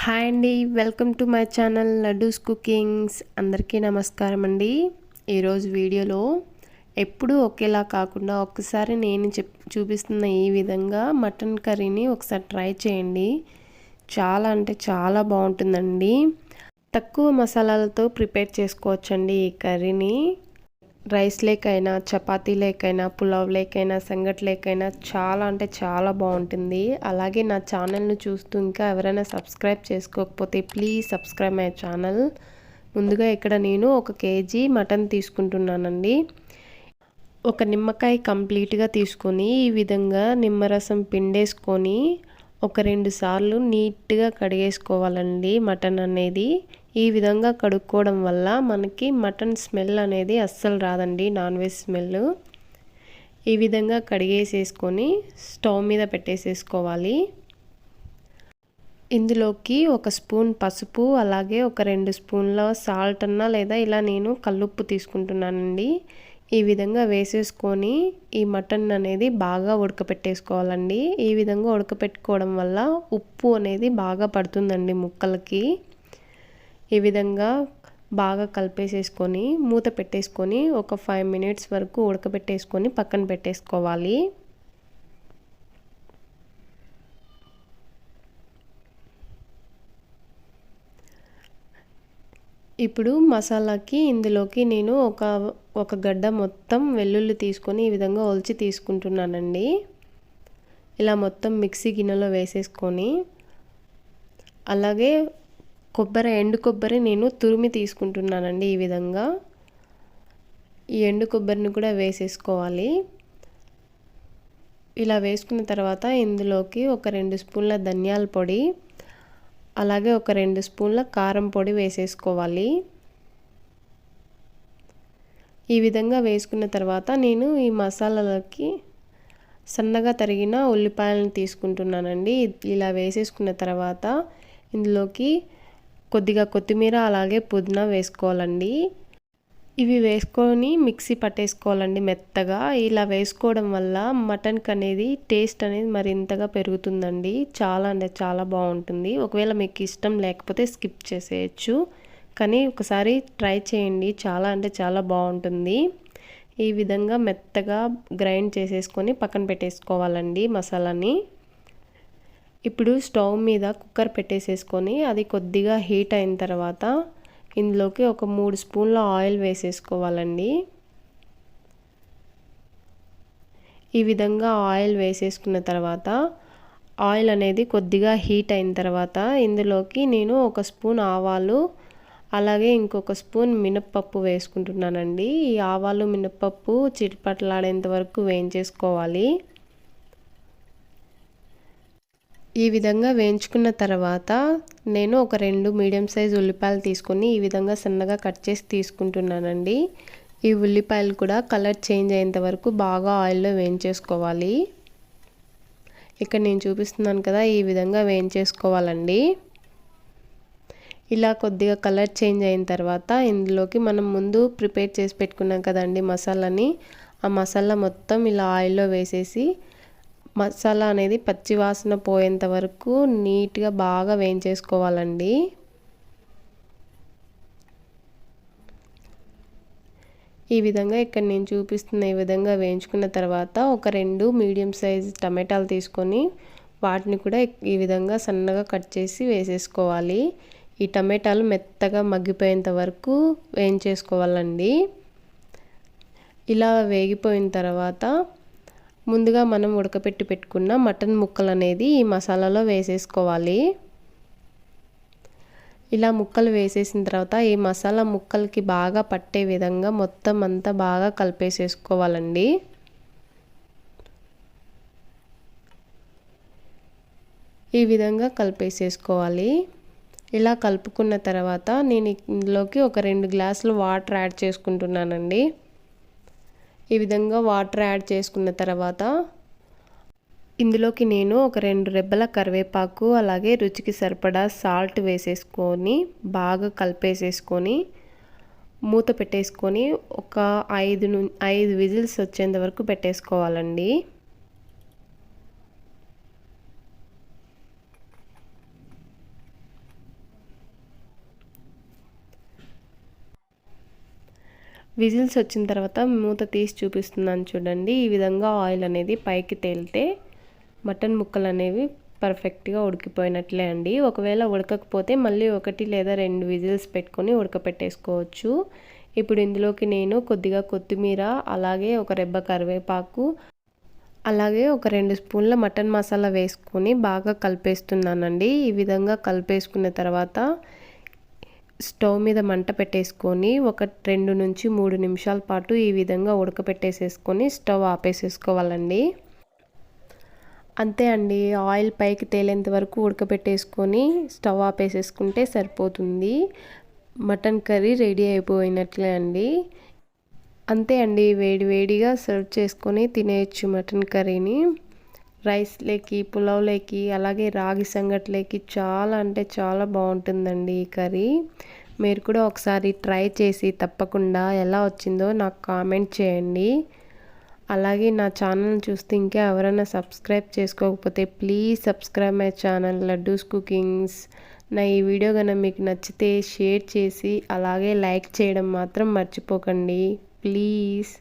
Hi అండి welcome to my channel Laddus cookings. అందరికీ నమస్కారం అండి. ఈరోజు వీడియోలో ఎప్పుడూ ఒకేలా కాకుండా ఒక్కసారి నేను చెప్ చూపిస్తున్న ఈ విధంగా మటన్ కర్రీని ఒకసారి ట్రై చేయండి. చాలా అంటే చాలా బాగుంటుందండి. తక్కువ మసాలాలతో ప్రిపేర్ చేసుకోవచ్చండి ఈ కర్రీని. రైస్ లేకైనా చపాతీ లేకైనా పులావ్ లేకైనా సంగటి లేకైనా చాలా అంటే చాలా బాగుంటుంది. అలాగే నా ఛానల్ను చూస్తూ ఇంకా ఎవరైనా సబ్స్క్రైబ్ చేసుకోకపోతే ప్లీజ్ సబ్స్క్రైబ్ మై ఛానల్. ముందుగా ఇక్కడ నేను ఒక కేజీ మటన్ తీసుకుంటున్నానండి. ఒక నిమ్మకాయ కంప్లీట్గా తీసుకొని ఈ విధంగా నిమ్మరసం పిండేసుకొని ఒక రెండు సార్లు నీట్గా కడిగేసుకోవాలండి మటన్ అనేది. ఈ విధంగా కడుక్కోవడం వల్ల మనకి మటన్ స్మెల్ అనేది అస్సలు రాదండి నాన్ వెజ్ స్మెల్ ఈ విధంగా కడిగేసేసుకొని స్టవ్ మీద పెట్టేసేసుకోవాలి. ఇందులోకి ఒక స్పూన్ పసుపు అలాగే ఒక రెండు స్పూన్ల సాల్ట్ అన్నా లేదా ఇలా నేను కల్లుప్పు తీసుకుంటున్నానండి. ఈ విధంగా వేసేసుకొని ఈ మటన్ అనేది బాగా ఉడకపెట్టేసుకోవాలండి. ఈ విధంగా ఉడకపెట్టుకోవడం వల్ల ఉప్పు అనేది బాగా పడుతుందండి ముక్కలకి. ఈ విధంగా బాగా కలిపేసేసుకొని మూత పెట్టేసుకొని ఒక ఫైవ్ మినిట్స్ వరకు ఉడకబెట్టేసుకొని పక్కన పెట్టేసుకోవాలి. ఇప్పుడు మసాలాకి ఇందులోకి నేను ఒక ఒక గడ్డ మొత్తం వెల్లుల్లి తీసుకొని ఈ విధంగా ఒలిచి తీసుకుంటున్నానండి. ఇలా మొత్తం మిక్సీ గిన్నెలో వేసేసుకొని అలాగే కొబ్బరి ఎండు కొబ్బరి నేను తురిమి తీసుకుంటున్నానండి ఈ విధంగా. ఈ ఎండు కొబ్బరిని కూడా వేసేసుకోవాలి. ఇలా వేసుకున్న తర్వాత ఇందులోకి ఒక రెండు స్పూన్ల ధనియాల పొడి అలాగే ఒక రెండు స్పూన్ల కారం పొడి వేసేసుకోవాలి. ఈ విధంగా వేసుకున్న తర్వాత నేను ఈ మసాలాలకి సన్నగా తరిగిన ఉల్లిపాయలను తీసుకుంటున్నానండి. ఇలా వేసేసుకున్న తర్వాత ఇందులోకి కొద్దిగా కొత్తిమీర అలాగే పుదీనా వేసుకోవాలండి. ఇవి వేసుకొని మిక్సీ పట్టేసుకోవాలండి మెత్తగా. ఇలా వేసుకోవడం వల్ల మటన్కి అనేది టేస్ట్ అనేది మరింతగా పెరుగుతుందండి. చాలా అంటే చాలా బాగుంటుంది. ఒకవేళ మీకు ఇష్టం లేకపోతే స్కిప్ చేసేయచ్చు. కానీ ఒకసారి ట్రై చేయండి. చాలా అంటే చాలా బాగుంటుంది. ఈ విధంగా మెత్తగా గ్రైండ్ చేసేసుకొని పక్కన పెట్టేసుకోవాలండి మసాలాని. ఇప్పుడు స్టవ్ మీద కుక్కర్ పెట్టేసేసుకొని అది కొద్దిగా హీట్ అయిన తర్వాత ఇందులోకి ఒక మూడు స్పూన్ల ఆయిల్ వేసేసుకోవాలండి. ఈ విధంగా ఆయిల్ వేసేసుకున్న తర్వాత ఆయిల్ అనేది కొద్దిగా హీట్ అయిన తర్వాత ఇందులోకి నేను ఒక స్పూన్ ఆవాలు అలాగే ఇంకొక స్పూన్ మినప్పప్పు వేసుకుంటున్నానండి. ఈ ఆవాలు మినప్పప్పు చిటిపట్లాడేంత వరకు వేయించేసుకోవాలి. ఈ విధంగా వేయించుకున్న తర్వాత నేను ఒక రెండు మీడియం సైజ్ ఉల్లిపాయలు తీసుకొని ఈ విధంగా సన్నగా కట్ చేసి తీసుకుంటున్నానండి. ఈ ఉల్లిపాయలు కూడా కలర్ చేంజ్ అయ్యేంత వరకు బాగా ఆయిల్లో వేయించేసుకోవాలి. ఇక్కడ నేను చూపిస్తున్నాను కదా ఈ విధంగా వేయించేసుకోవాలండి. ఇలా కొద్దిగా కలర్ చేంజ్ అయిన తర్వాత ఇందులోకి మనం ముందు ప్రిపేర్ చేసి పెట్టుకున్నాం కదండి మసాలాని. ఆ మసాలా మొత్తం ఇలా ఆయిల్లో వేసేసి మసాలా అనేది పచ్చి వాసన పోయేంత వరకు నీట్గా బాగా వేయించేసుకోవాలండి. ఈ విధంగా ఇక్కడ నేను చూపిస్తున్న ఈ విధంగా వేయించుకున్న తర్వాత ఒక రెండు మీడియం సైజ్ టమాటాలు తీసుకొని వాటిని కూడా ఈ విధంగా సన్నగా కట్ చేసి వేసేసుకోవాలి. ఈ టమాటాలు మెత్తగా మగ్గిపోయేంత వరకు వేయించేసుకోవాలండి. ఇలా వేగిపోయిన తర్వాత ముందుగా మనం ఉడకపెట్టి పెట్టుకున్న మటన్ ముక్కలు అనేది ఈ మసాలాలో వేసేసుకోవాలి. ఇలా ముక్కలు వేసేసిన తర్వాత ఈ మసాలా ముక్కలకి బాగా పట్టే విధంగా మొత్తం అంతా బాగా కలిపేసేసుకోవాలండి. ఈ విధంగా కలిపేసేసుకోవాలి. ఇలా కలుపుకున్న తర్వాత నేను ఇందులోకి ఒక రెండు గ్లాసులు వాటర్ యాడ్ చేసుకుంటున్నానండి. ఈ విధంగా వాటర్ యాడ్ చేసుకున్న తర్వాత ఇందులోకి నేను ఒక రెండు రెబ్బల కరివేపాకు అలాగే రుచికి సరిపడా సాల్ట్ వేసేసుకొని బాగా కలిపేసేసుకొని మూత పెట్టేసుకొని ఒక ఐదు ను ఐదు విజిల్స్ వచ్చేంత వరకు పెట్టేసుకోవాలండి. విజిల్స్ వచ్చిన తర్వాత మూత తీసి చూపిస్తున్నాను చూడండి. ఈ విధంగా ఆయిల్ అనేది పైకి తేలితే మటన్ ముక్కలు అనేవి పర్ఫెక్ట్గా ఉడికిపోయినట్లే అండి. ఒకవేళ ఉడకకపోతే మళ్ళీ ఒకటి లేదా రెండు విజిల్స్ పెట్టుకొని ఉడకపెట్టేసుకోవచ్చు. ఇప్పుడు ఇందులోకి నేను కొద్దిగా కొత్తిమీర అలాగే ఒక రెబ్బ కరివేపాకు అలాగే ఒక రెండు స్పూన్ల మటన్ మసాలా వేసుకొని బాగా కలిపేస్తున్నానండి. ఈ విధంగా కలిపేసుకున్న తర్వాత స్టవ్ మీద మంట పెట్టేసుకొని ఒక రెండు నుంచి మూడు నిమిషాల పాటు ఈ విధంగా ఉడకపెట్టేసేసుకొని స్టవ్ ఆపేసేసుకోవాలండి. అంతే అండి ఆయిల్ పైకి తేలేంత వరకు ఉడకపెట్టేసుకొని స్టవ్ ఆపేసేసుకుంటే సరిపోతుంది. మటన్ కర్రీ రెడీ అయిపోయినట్లే అండి. అంతే అండి వేడి వేడిగా సర్వ్ చేసుకొని తినేయచ్చు మటన్ కర్రీని. రైస్లోకి పులావ్లోకి అలాగే రాగి సంగట్లోకి చాలా అంటే చాలా బాగుంటుందండి ఈ కర్రీ. మీరు కూడా ఒకసారి ట్రై చేసి తప్పకుండా ఎలా వచ్చిందో నాకు కామెంట్ చేయండి. అలాగే నా ఛానల్ చూస్తే ఇంకా ఎవరైనా సబ్స్క్రైబ్ చేసుకోకపోతే please subscribe my channel Laddus cookings. నా ఈ వీడియో కనుక మీకు నచ్చితే షేర్ చేసి అలాగే లైక్ చేయడం మాత్రం మర్చిపోకండి. ప్లీజ్.